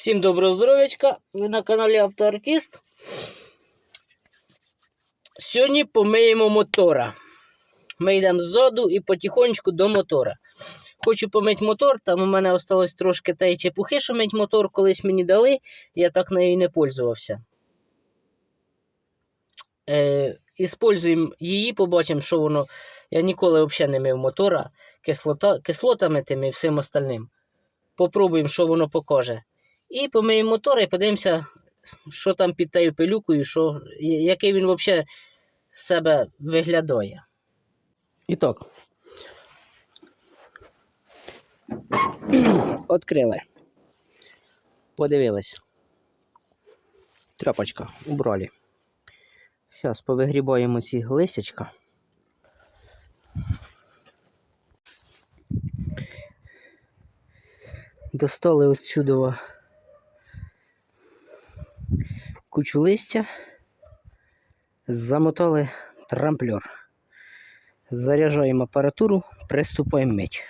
Всім доброго здоров'ячка! Ви на каналі Автоартист. Сьогодні помиємо мотора. Ми йдемо ззаду і потихонечку до мотора. Хочу помити мотор, там у мене осталось трошки тієї чепухи, що мить мотор колись мені дали, я так нею не пользувався. Е, Іспользуємо її, побачимо, що воно. Я ніколи взагалі не мив мотора кислота, кислотами тими і всім остальним. Попробуємо, що воно покаже. І помиємо мотор і подивимося, що там під тією пилюкою, що, який він взагалі з себе виглядає. І так. Открили. Подивились. Тряпочка убрали. Зараз повигрібаємо ці лисячка. Достали отсюди кучу листя, замотали трамплер. Заряджаємо апаратуру, приступаємо мить.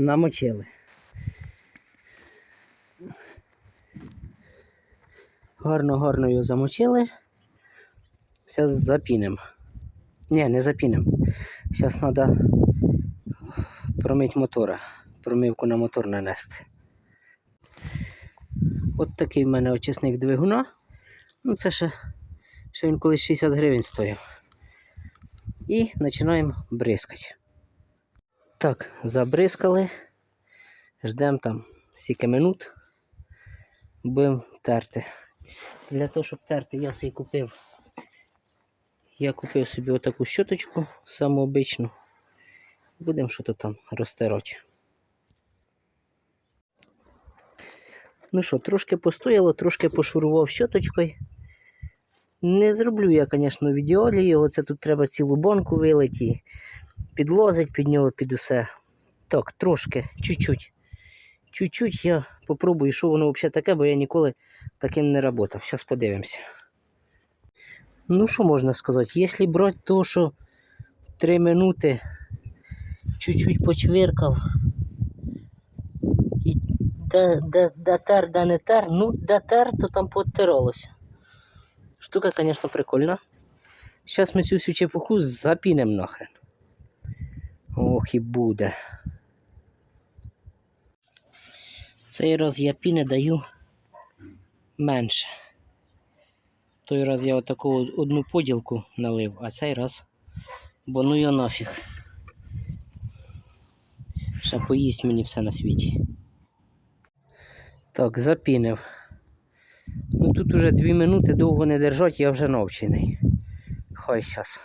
Намочили. Гарно-гарно його замочили. Зараз запінемо. Ні, не запінемо. Зараз треба промити мотора. Промивку на мотор нанести. От такий в мене очисник двигуна. Ну це ще, ще він колись 60 гривень стояв. І починаємо бризкати. Так, забризкали. Ждемо там стільки минут. Будемо терти. Для того, щоб терти, я собі купив. Я купив собі отаку щоточку саму обичну. Будемо що то там розтирати. Ну що, трошки постояло, трошки пошурував щоточкою. Не зроблю я, звісно, в ідеалі його. Це тут треба цілу банку вилити, підлозить під нього під усе. Так, трошки, чуть-чуть. Чуть-чуть я попробую, що воно взагалі таке, бо я ніколи таким не працював. Зараз подивимося. Ну, що можна сказати? Якщо брати то, що 3 минути чуть-чуть почвиркав і да, да, не тер, ну да тер, то там поотиралося. Штука, звісно, прикольна. Зараз ми цю всю чепуху запінемо нахрен. Ох і буде. Цей раз я піни даю менше. Той раз я отаку одну поділку налив, а цей раз бо ну його нафіг. Ще поїсть мені все на світі. Так, запінив. Ну тут уже дві минути довго не держать, я вже навчений. Хай щас.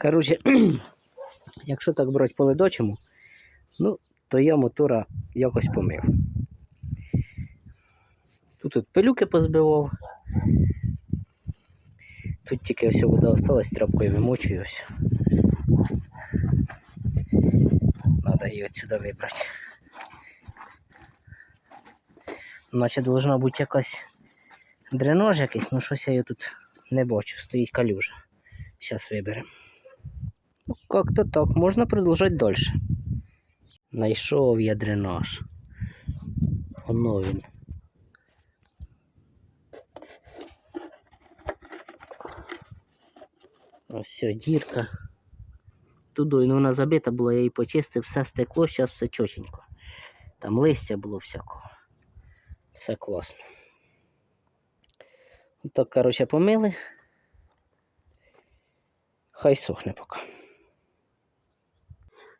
Коротше, якщо так брати по ледочому, ну, то я мотора якось помив. Тут от пилюки позбивав. Тут тільки ось вода осталась, тряпкою вимочую ось. Надо її отсюда вибрати. Наче должна бути якась дренаж якийсь, ну щось я його тут не бачу. Стоїть калюжа. Зараз виберемо. Як-то так, можна продовжувати далі. Найшов я дренаж. Воно він. Ось все, дірка. Туди, ну вона забита була, я її почистив, все стекло, зараз все чотенько. Там листя було всякого. Все класно. Так, коротше, помили. Хай сохне поки.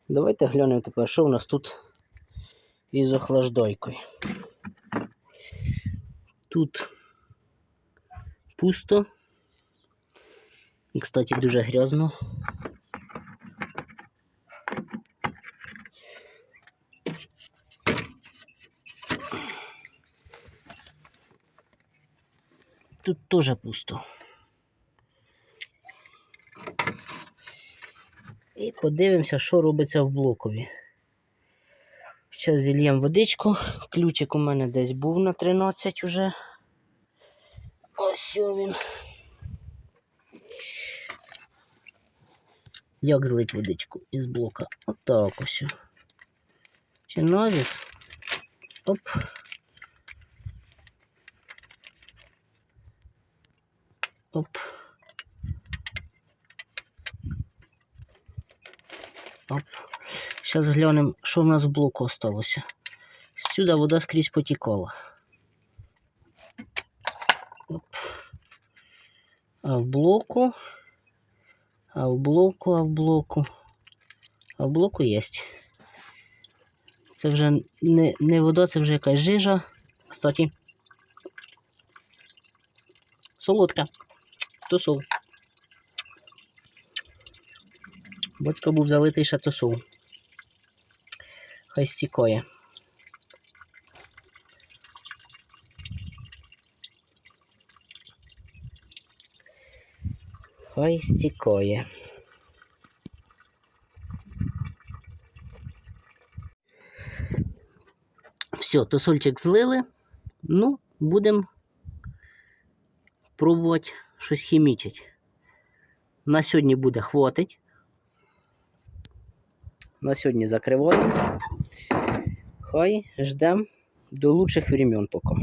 Давайте глянемо тепер, що у нас тут із охлаждойкою. Тут пусто. І, кстати, дуже грязно. Тут теж пусто. І подивимося, що робиться в блокові. Зараз зільємо водичку. Ключик у мене десь був на 13 уже. Ось він. Як злить водичку із блока? Отак ось. Чинозіс. Оп. Оп. Оп. Зараз глянемо, що в нас в блоку осталося. Сюди вода скрізь потікала. Оп. А в блоку. А в блоку, а в блоку. А в блоку є. Це вже не, не вода, це вже якась жижа. Кстати. Солодка. То Батько був залитий сол. Хай стікає. Хай стікає. Все, тосольчик злили. Ну, будемо пробувати щось хімічити. На сьогодні буде хватить. На сьогодні закриваємо. Хай ждемо до лучших времен поки.